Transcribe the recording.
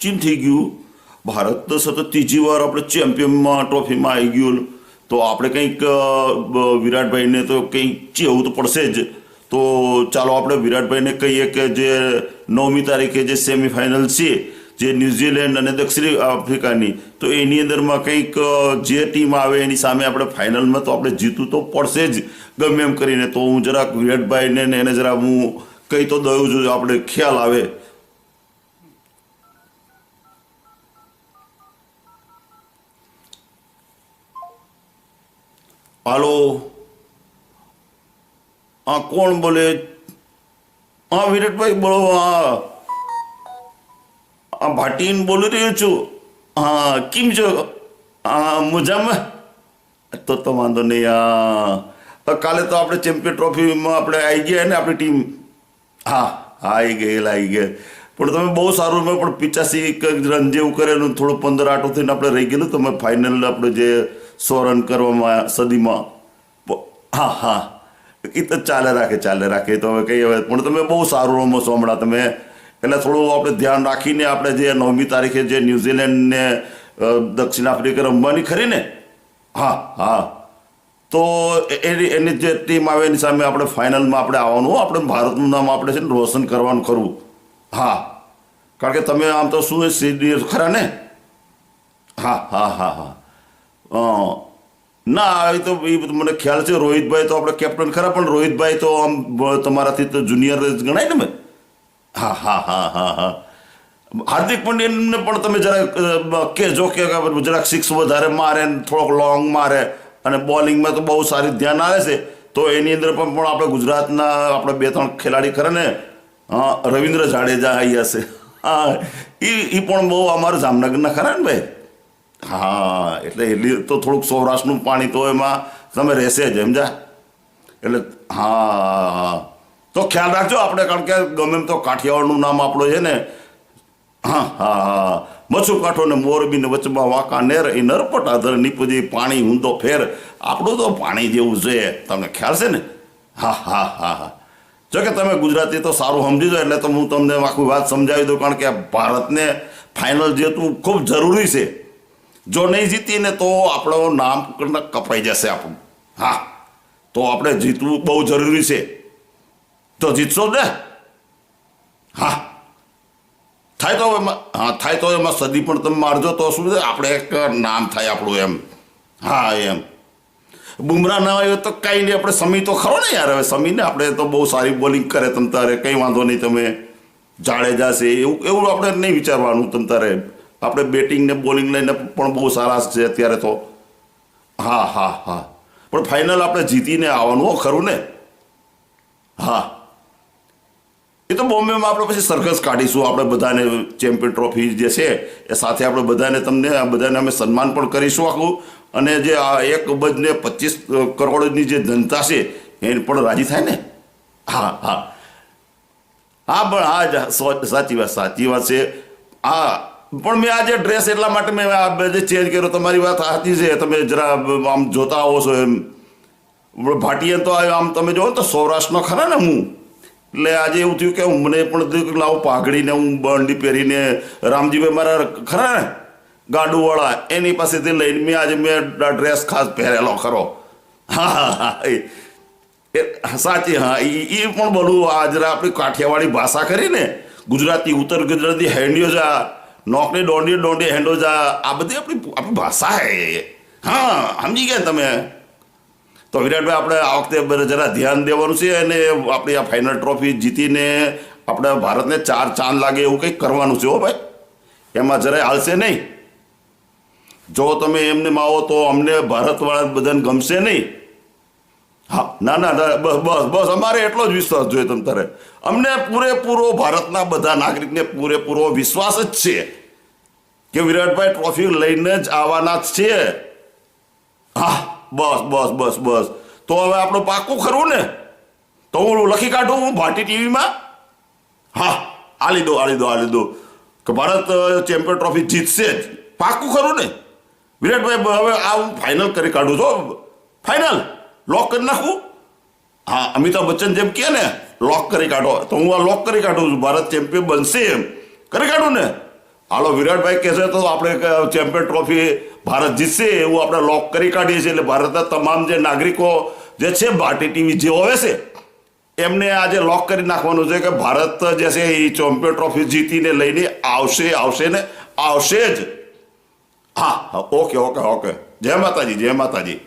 ચીન થઈ ગયું. ભારત તો સતત ત્રીજી વાર આપણે ચેમ્પિયનમાં ટ્રોફીમાં આવી ગયું. તો આપણે કંઈક વિરાટભાઈને તો કંઈક ચેવું તો પડશે જ. તો ચાલો આપણે વિરાટભાઈને કહીએ કે જે નવમી તારીખે જે સેમિફાઇનલ છે, જે ન્યૂઝીલેન્ડ અને દક્ષિણ આફ્રિકાની, તો એની અંદરમાં કંઈક જે ટીમ આવે એની સામે આપણે ફાઇનલમાં તો આપણે જીતવું તો પડશે જ. ગમે એમ કરીને તો હું જરાક વિરાટભાઈને એને જરા હું કહી તો દઉં છું, આપણે ખ્યાલ આવે. હાલો. હા કોણ બોલે? હા વિરાટભાઈ બોલો હા હા ભાટીન બોલી રહ્યો છું. હા, કેમ છો? હા, મજામાં? તો તો વાંધો નહીં, હા. કાલે તો આપણે ચેમ્પિયન ટ્રોફીમાં આપણે આવી ગયા ને આપણી ટીમ. હા આવી ગયેલા આવી ગયા પણ તમે બહુ સારું, મેં પણ પિચાસી રન જેવું કરેલું થોડું પંદર આટો થઈને આપણે રહી ગયેલું તમે ફાઇનલ આપણે જે સો રન કરવામાં સદીમાં. હા હા. એ તો ચાલે, રાખે ચાલે, રાખે. તો હવે કઈ હવે પણ તમે બહુ સારું રમો છો હમણાં તમે. એટલે થોડું આપણે ધ્યાન રાખીને આપણે જે નવમી તારીખે જે ન્યૂઝીલેન્ડ ને દક્ષિણ આફ્રિકા રમવાની ખરી ને? હા હા. તો એની એની જે ટીમ આવે એની સામે આપણે ફાઇનલમાં આપણે આવવાનું આપણે ભારતનું નામ આપણે છે ને રોશન કરવાનું ખરું. હા. કારણ કે તમે આમ તો શું સિનિયર ખરા ને? હા હા હા હા. ના, એ તો એ મને ખ્યાલ છે. રોહિતભાઈ તો આપણે કેપ્ટન ખરા, પણ રોહિતભાઈ તો આમ તમારાથી તો જુનિયર ગણાય ને મેં હા હા હા હા હા. હાર્દિક પંડ્યાને પણ તમે જરાક કહેજો કે જરાક સિક્સ વધારે મારે થોડોક લોંગ મારે અને બોલિંગમાં તો બહુ સારી ધ્યાન આવે છે, તો એની અંદર પણ પણ આપણે ગુજરાતના આપણે બે ત્રણ ખેલાડી ખરા ને રવિન્દ્ર જાડેજા આવી હશે હા એ પણ બહુ અમારા જામનગરના ખરા ને ભાઈ? હા, એટલે એટલી તો થોડુંક સૌરાષ્ટ્રનું પાણી તો એમાં તમે રહેશે જ સમજા એટલે, હા તો ખ્યાલ રાખજો આપણે, કારણ કે ગમે તો કાઠિયાવાડનું નામ આપણું છે ને. હા હા હા મચ્છુ કાંઠો ને મોરબી ને વચમાં વાંકા નેર એ નરપટ આધર નીપજી પાણી ઊંધો ફેર. આપણું તો પાણી જેવું છે. તમને ખ્યાલ છે ને? હા હા હા હા. જોકે તમે ગુજરાતી તો સારું સમજી દો એટલે તો હું તમને આખું વાત સમજાવી દઉં, કારણ કે ભારતને ફાઇનલ જીતવું ખૂબ જરૂરી છે. જો નહીં જીતીએ ને તો આપણો નામ કપાઈ જશે આપણું. હા. તો આપણે જીતવું બહુ જરૂરી છે. તો જીતશો ને? હા. થાય તો એમાં, હા, થાય તો એમાં સદી પણ તમે મારજો તો શું છે? આપણે એક નામ થાય આપણું એમ. હા, એમ. બુમરા ના આવ્યો તો કાંઈ નહીં, આપણે સમી તો ખરો ને યાર. હવે સમીને આપણે તો બહુ સારી બોલિંગ કરે તમ તારે. કંઈ વાંધો નહીં, તમે જાડેજા છે એવું એવું આપણે નહીં વિચારવાનું તમ તારે. આપણે બેટિંગ ને બોલિંગ લઈને પણ બહુ સારા છે અત્યારે તો. હા હા હા. પણ ફાઇનલ આપણે જીતીને આવવાનું હો, ખરું ને? હા. એ તો બોમ્બેમાં આપણે પછી સરઘસ કાઢીશું આપણે બધાને ચેમ્પિયન ટ્રોફી જે છે એ સાથે આપણે બધાને તમને આ બધાને અમે સન્માન પણ કરીશું આખું. અને જે આ એક બજને પચીસ કરોડની જે જનતા છે એને પણ રાજી થાય ને? હા હા. હા પણ હા સાચી વાત સાચી વાત છે. હા પણ મેં આજે ડ્રેસ એટલા માટે મેં આ બધે ચેન્જ કર્યો, તમારી વાત સાચી છે. તમે જરા આમ જોતા આવો છો એમ. ભાટીએ તો આમ તમે ને તો સૌરાષ્ટ્રનો ખરા ને હું. એટલે આજે એવું થયું કે હું મને પણ લાવો પાઘડીને હું બંડી પહેરીને રામજીભાઈ મારા ખરા ને ગાડુવાળા, એની પાસેથી લઈને મેં આજે મેં ડ્રેસ ખાસ પહેરેલો ખરો. હા હા હા, એ- સાચી, હા એ પણ બોલું આ જરા આપણી કાઠિયાવાડી ભાષા કરીને ગુજરાતી, ઉત્તર ગુજરાતી હેન્ડિયો જા નોકરી દોંડી દોંડી હેન્ડો જા. આ બધી આપણી આપણી ભાષા હે હા સમજી ગયા તમે? તો વિરાટભાઈ આપણે આ વખતે જરા ધ્યાન દેવાનું છે અને આપણી આ ફાઇનલ ટ્રોફી જીતીને આપણે ભારતને ચાર ચાંદ લાગે એવું કંઈક કરવાનું છે હો ભાઈ. એમાં જરાય હાલશે નહીં. જો તમે એમને માવો તો અમને ભારતવાળા બધાને ગમશે નહીં. હા ના ના, બસ બસ બસ અમારે એટલો જ વિશ્વાસ જોઈએ તમ તારે. અમને પૂરેપૂરો ભારતના બધા નાગરિકને પૂરેપૂરો વિશ્વાસ જ છે. કે વિરાટભાઈ ટ્રોફી લઈને જ આવવાના જ છે હા, બસ બસ બસ બસ. તો હવે આપણું પાકું ખરું ને? તો હું લખી કાઢું હું ભાટી ટીવીમાં? હા, આલી દો આ દો, આલી દો. કે ભારત ચેમ્પિયન ટ્રોફી જીતશે જ. પાકું ખરું ને? વિરાટભાઈ હવે આ હું ફાઇનલ કરી કાઢું છું ફાઇનલ લોક કરી નાખું. હા, અમિતાભ બચ્ચન જેમ કહે ને લોક કરી કાઢો. તો હું આ લોક કરી કાઢું છું. ભારત ચેમ્પિયન બનશે એમ. કરી કાઢું ને? હાલો, વિરાટભાઈ કહેશે તો આપણે ચેમ્પિયન ટ્રોફી ભારત જીતશે એવું આપણે લોક કરી કાઢીએ છીએ. એટલે ભારતના તમામ જે નાગરિકો જે છે, ભારતીય ટીવી જે હોવે છે, એમને આજે લોક કરી નાખવાનું છે કે ભારત જે છે, એ ચેમ્પિયન ટ્રોફી જીતીને લઈને આવશે આવશે ને આવશે જ. હા હા, ઓકે ઓકે ઓકે. જય માતાજી જય માતાજી.